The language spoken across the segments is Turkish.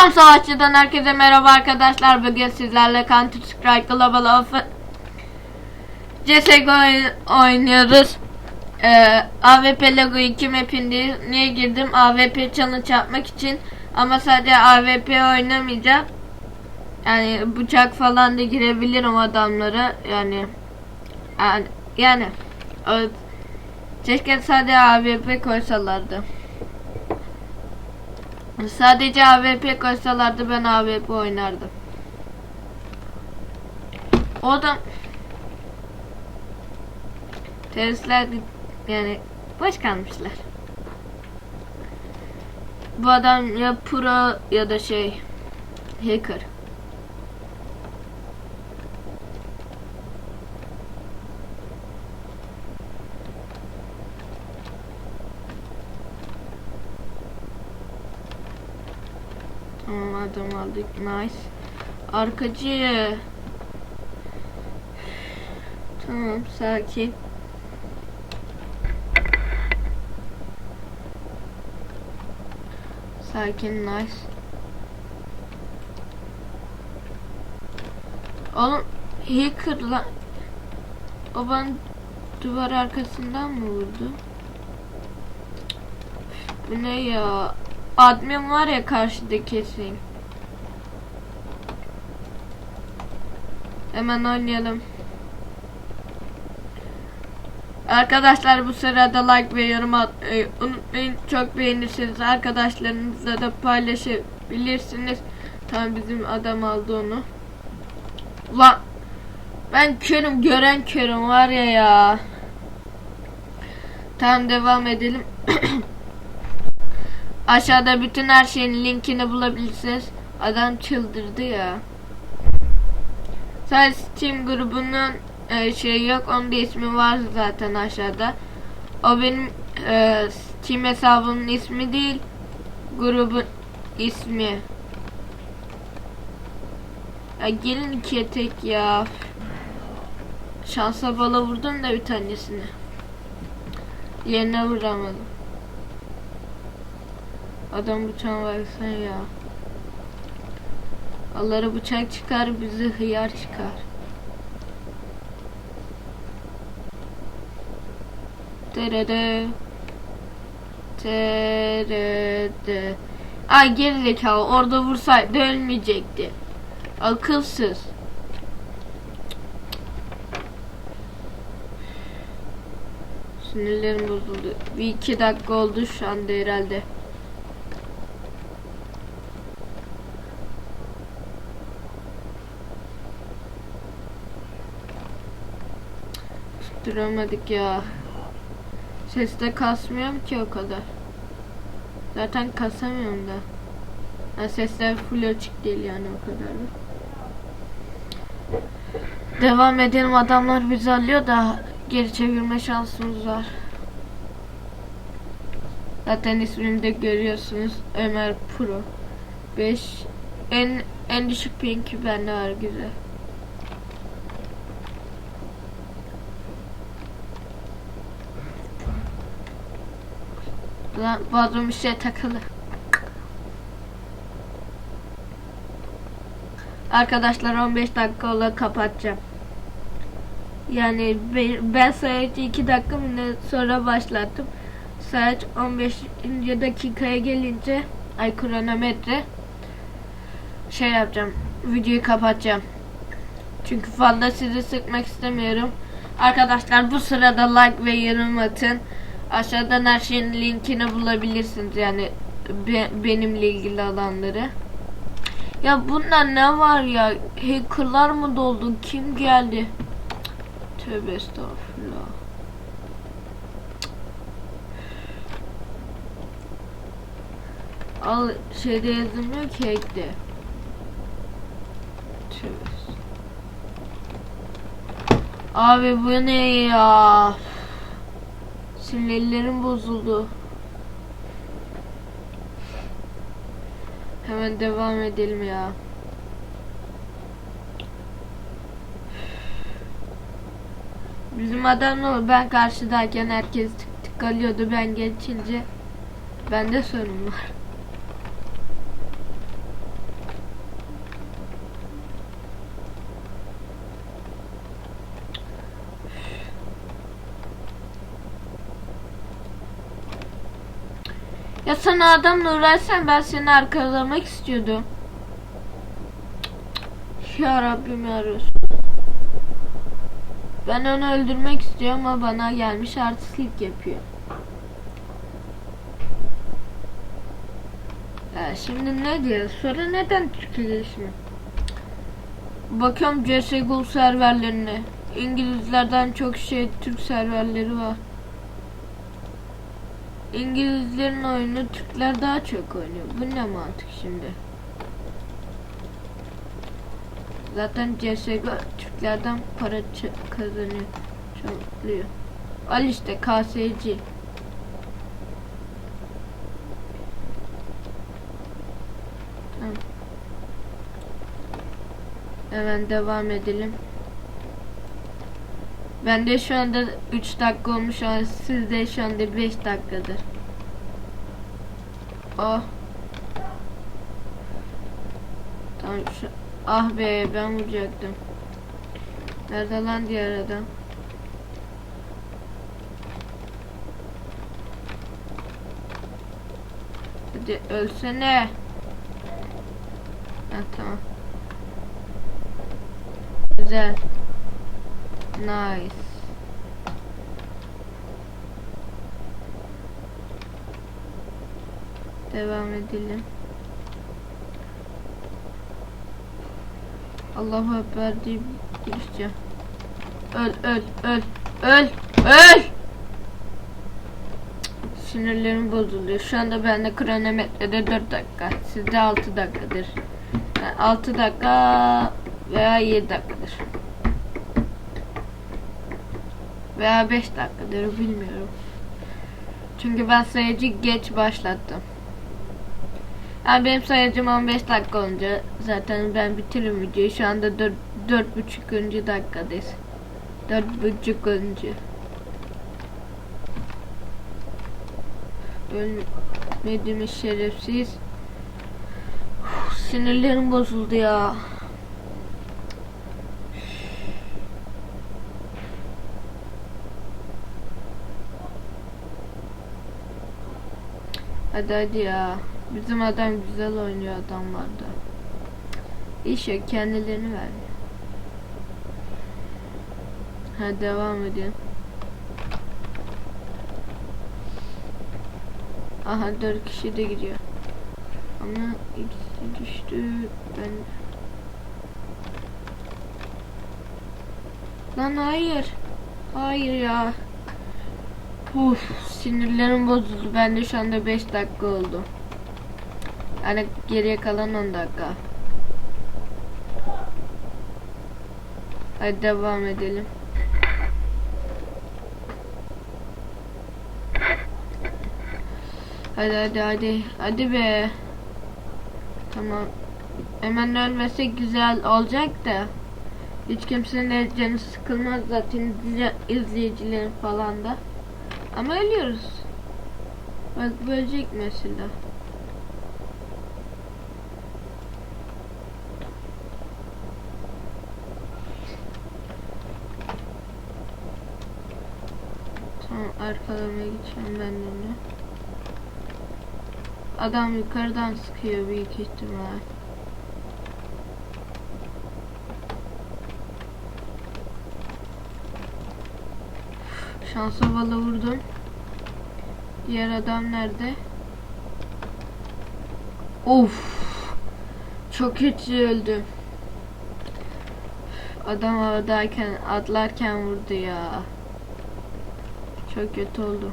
Tam Savaşçı'dan herkese merhaba arkadaşlar. Bugün sizlerle Counter Strike Global Off CSGO oyn- oynuyoruz. Ee, AWP Lego 2 mapinde niye girdim? AWP challenge yapmak için ama sadece AWP oynamayacağım. Yani bıçak falan da girebilirim adamlara. Yani yani, yani evet. Keşke sadece AWP koysalardı. Sadece AWP koysalardı ben AWP oynardım. O adam teröristler yani boş kalmışlar. Bu adam ya pro ya da şey hacker. Adam aldık. Nice. Arkacı. Tamam sakin. Sakin nice. Oğlum hacker lan. O bana duvar arkasından mı vurdu? Bu ne ya? Admin var ya karşıda kesin. Hemen oynayalım. Arkadaşlar bu sırada like ve yorum atmayı unutmayın. Çok beğenirseniz arkadaşlarınızla da paylaşabilirsiniz. Tam bizim adam aldı onu. Ulan ben körüm gören körüm var ya ya. Tamam devam edelim. Aşağıda bütün her şeyin linkini bulabilirsiniz. Adam çıldırdı ya. Sadece Steam grubunun e, şey yok. Onun da ismi var zaten aşağıda. O benim e, Steam hesabımın ismi değil. Grubun ismi. Ya gelin ikiye tek ya. Şansa bala vurdum da bir tanesini. Yerine vuramadım. Adam bıçağına baksana ya. Allah'a bıçak çıkar bizi hıyar çıkar. Terede. Terede. Ay gerizekalı orada vursaydı ölmeyecekti. Akılsız. Sinirlerim bozuldu. Bir iki dakika oldu şu anda herhalde. Duramadık ya. Seste kasmıyorum ki o kadar. Zaten kasamıyorum da. Ha, sesler full açık değil yani o kadar da. Devam edelim adamlar bizi alıyor da geri çevirme şansımız var. Zaten ismini de görüyorsunuz. Ömer Pro. 5 en en düşük pinki bende var güzel. Lan bazı bir şey takılı. Arkadaşlar 15 dakika ola kapatacağım. Yani be- ben sadece 2 dakika sonra başlattım. Saat 15. dakikaya gelince ay kronometre şey yapacağım. Videoyu kapatacağım. Çünkü fazla sizi sıkmak istemiyorum. Arkadaşlar bu sırada like ve yorum atın. Aşağıdan her şeyin linkini bulabilirsiniz yani be- benimle ilgili alanları. Ya bunda ne var ya? Hackerlar mı doldu? Kim geldi? Tövbe estağfurullah. Al şeyde yazılmıyor ki hack'te. Tövbe. Abi bu ne ya? Sinirlerim bozuldu. Hemen devam edelim ya. Bizim adam ne oldu? Ben karşıdayken herkes tık tık alıyordu. Ben geçince bende sorun var. Ya sen adamla uğraşsan ben seni arkalamak istiyordum. Ya Rabbim ya Resul. Ben onu öldürmek istiyorum ama bana gelmiş artistlik yapıyor. Ya şimdi ne diyor? Sonra neden Türkiye ismi? Bakıyorum CSGO serverlerine. İngilizlerden çok şey Türk serverleri var. İngilizlerin oyunu Türkler daha çok oynuyor. Bu ne mantık şimdi? Zaten CSGO Türklerden para kazanıyor. Çoğalıyor. Al işte KSC. Tamam. Hemen devam edelim. Ben de şu anda 3 dakika olmuş ama sizde şu anda 5 dakikadır. Oh. Tamam şu Ah be ben vuracaktım. Nerede lan diğer adam? Hadi ölsene. Ha tamam. Güzel. Nice. Devam edelim. Allahu Ekber deyip girişeceğim. Öl öl öl öl öl. Sinirlerim bozuluyor. Şu anda bende kronometrede 4 dakika. Sizde 6 dakikadır. Yani 6 dakika veya 7 dakikadır. Veya 5 dakikadır bilmiyorum. Çünkü ben sayıcı geç başlattım. Yani benim sayacım 15 dakika olunca zaten ben bitiririm videoyu. Şu anda 4 4,5. dakikadayız. 4,5 önce. Ölmediğimiz şerefsiz. Uf, sinirlerim bozuldu ya. Hadi hadi ya. Bizim adam güzel oynuyor adamlarda. İş yok kendilerini vermiyor. Ha devam edelim. Aha dört kişi de gidiyor. Ama ikisi düştü. Ben Lan hayır. Hayır ya. Uf, sinirlerim bozuldu. Ben de şu anda 5 dakika oldu. Yani geriye kalan 10 dakika. Hadi devam edelim. Hadi hadi hadi. Hadi be. Tamam. Hemen ölmesek güzel olacak da. Hiç kimsenin canı sıkılmaz zaten izle- izleyicilerin falan da. Ama ölüyoruz. Bak bölecek mesela. Tamam arkalarına geçeceğim ben de. Adam yukarıdan sıkıyor büyük ihtimal. Şansa bala vurdum. Diğer adam nerede? Of. Çok kötü öldüm. Adam havadayken atlarken vurdu ya. Çok kötü oldu.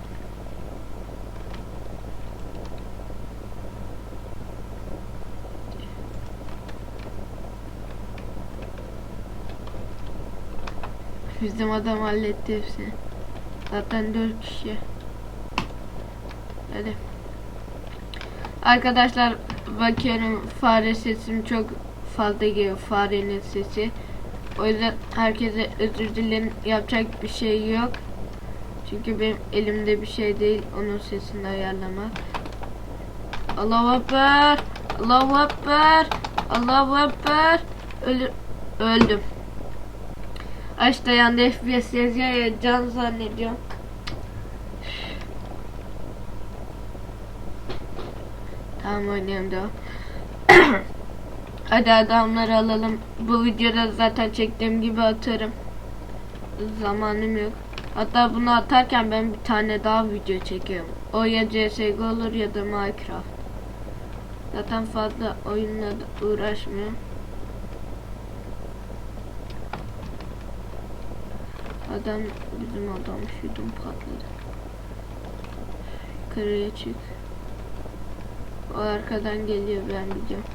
Bizim adam halletti hepsini. Zaten 4 kişi. Hadi. Arkadaşlar bakıyorum fare sesim çok fazla geliyor farenin sesi. O yüzden herkese özür dilerim. Yapacak bir şey yok. Çünkü benim elimde bir şey değil onun sesini ayarlamak. Allahu Ekber. Allahu Ekber. Allahu Ekber. Ölü öldüm. Aç dayandı FPS yazıyor ya can zannediyorum. Tamam oynayalım devam. Hadi adamları alalım. Bu videoda zaten çektiğim gibi atarım. Zamanım yok. Hatta bunu atarken ben bir tane daha video çekiyorum. O ya CSGO olur ya da Minecraft. Zaten fazla oyunla uğraşmıyorum. Adam bizim adam şudum patladı. Yukarıya çık. O arkadan geliyor ben biliyorum.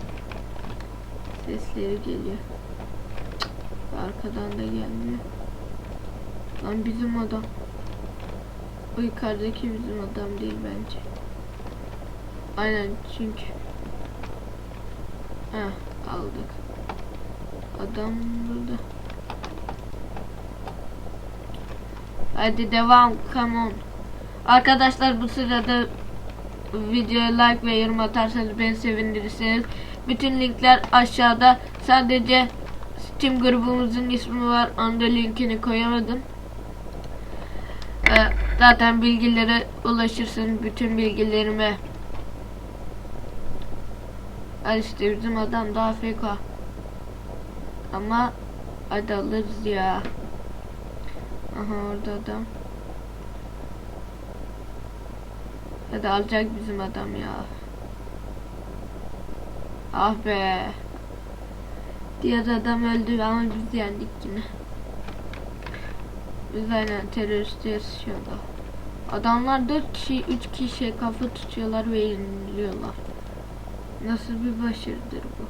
Sesleri geliyor. Arkadan da gelmiyor. Lan bizim adam. O yukarıdaki bizim adam değil bence. Aynen çünkü. Heh aldık. Adam burada. Hadi devam. Come on. Arkadaşlar bu sırada videoya like ve yorum atarsanız beni sevindirirsiniz. Bütün linkler aşağıda. Sadece Steam grubumuzun ismi var. Onda linkini koyamadım. Ee, zaten bilgilere ulaşırsın. Bütün bilgilerime. Al işte bizim adam daha feka. Ama hadi ya. Aha orada adam. Hadi alacak bizim adam ya. Ah be. Diğer adam öldü ama biz yendik yine. Biz aynen teröristiz şu anda. Adamlar 4 kişi 3 kişi kafa tutuyorlar ve yeniliyorlar. Nasıl bir başarıdır bu?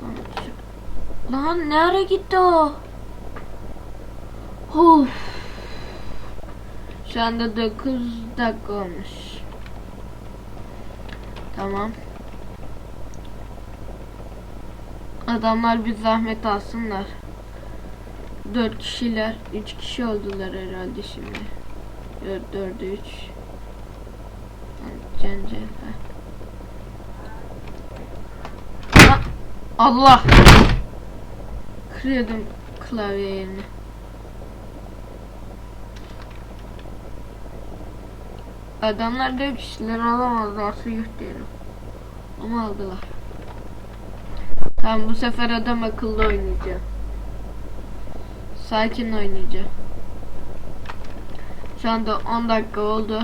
Tamam. Lan nereye gitti o? Of. Şu anda 9 dakika olmuş. Tamam. Adamlar bir zahmet alsınlar. 4 kişiler, 3 kişi oldular herhalde şimdi. 4 4'e 3. Can can. ha. Ah, Allah. Kırıyordum klavye yerini. Adamlar da kişiler alamazlarsa yuh derim. Ama aldılar. Tamam bu sefer adam akıllı oynayacağım. Sakin oynayacağım. Şu anda 10 dakika oldu.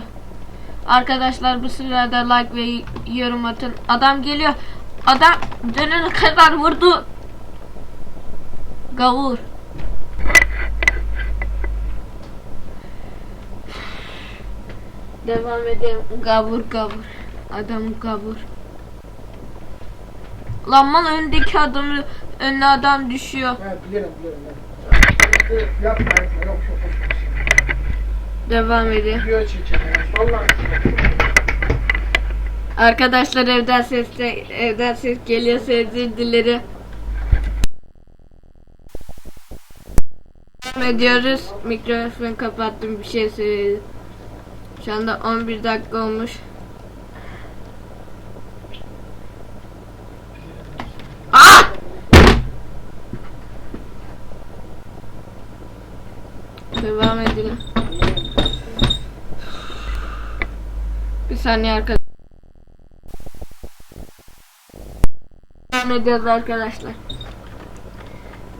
Arkadaşlar bu sırada like ve yorum atın. Adam geliyor. Adam dönene kadar vurdu. Gavur. Devam edelim. Gavur gavur. Adam gavur. Lan mal öndeki adamı önüne adam düşüyor. Evet bilirim bilirim. Evet. Yapma yapma yok yok. Devam ediyor. Video çekeceğim. Vallahi. Arkadaşlar evden ses evden ses geliyor özür dilerim. Ediyoruz. Mikrofonu kapattım bir şey söyledim. Şu anda 11 dakika olmuş. Ah! Devam edelim. Bir saniye arkadaşlar. Devam ediyoruz arkadaşlar.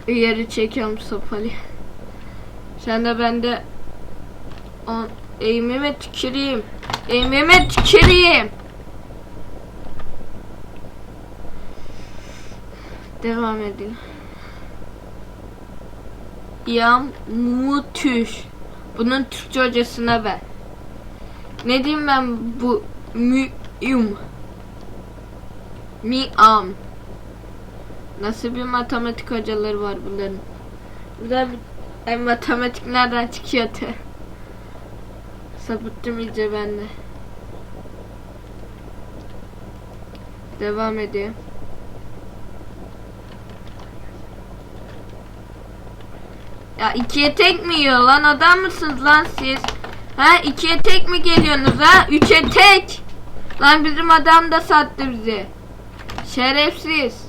Yeri çekiyorum sopalı. Sen de ben de on, eğimime tüküreyim. Eğimime tüküreyim. Devam edelim. Yamutüş. Bunun Türkçe hocasına ver. Ne diyeyim ben bu mü'üm. Mi'am. Nasıl bir matematik hocaları var bunların? Bir Ay matematik nereden çıkıyordu? Sapıttım iyice ben de. Devam ediyor. Ya ikiye tek mi yiyor lan adam mısınız lan siz? Ha ikiye tek mi geliyorsunuz ha? Üçe tek. Lan bizim adam da sattı bizi. Şerefsiz.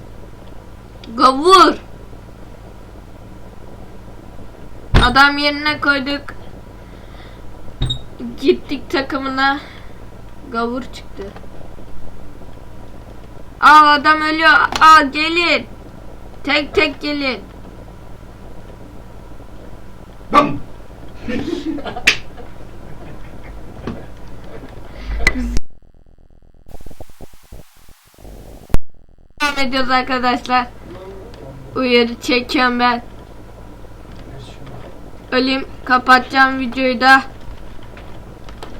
Gavur. Adam yerine koyduk. Gittik takımına. Gavur çıktı. Aa adam ölüyor. Aa gelin. Tek tek gelin. Bam! Devam ediyoruz arkadaşlar. Uyarı çekiyorum ben. Öleyim kapatacağım videoyu da.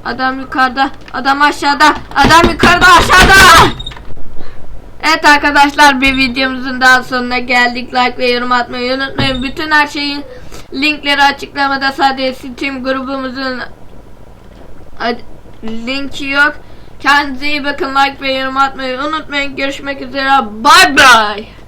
Adam yukarıda, adam aşağıda, adam yukarıda aşağıda. Evet arkadaşlar bir videomuzun daha sonuna geldik. Like ve yorum atmayı unutmayın. Bütün her şeyin linkleri açıklamada sadece Steam grubumuzun linki yok. Kendinize iyi bakın. Like ve yorum atmayı unutmayın. Görüşmek üzere. Bye bye.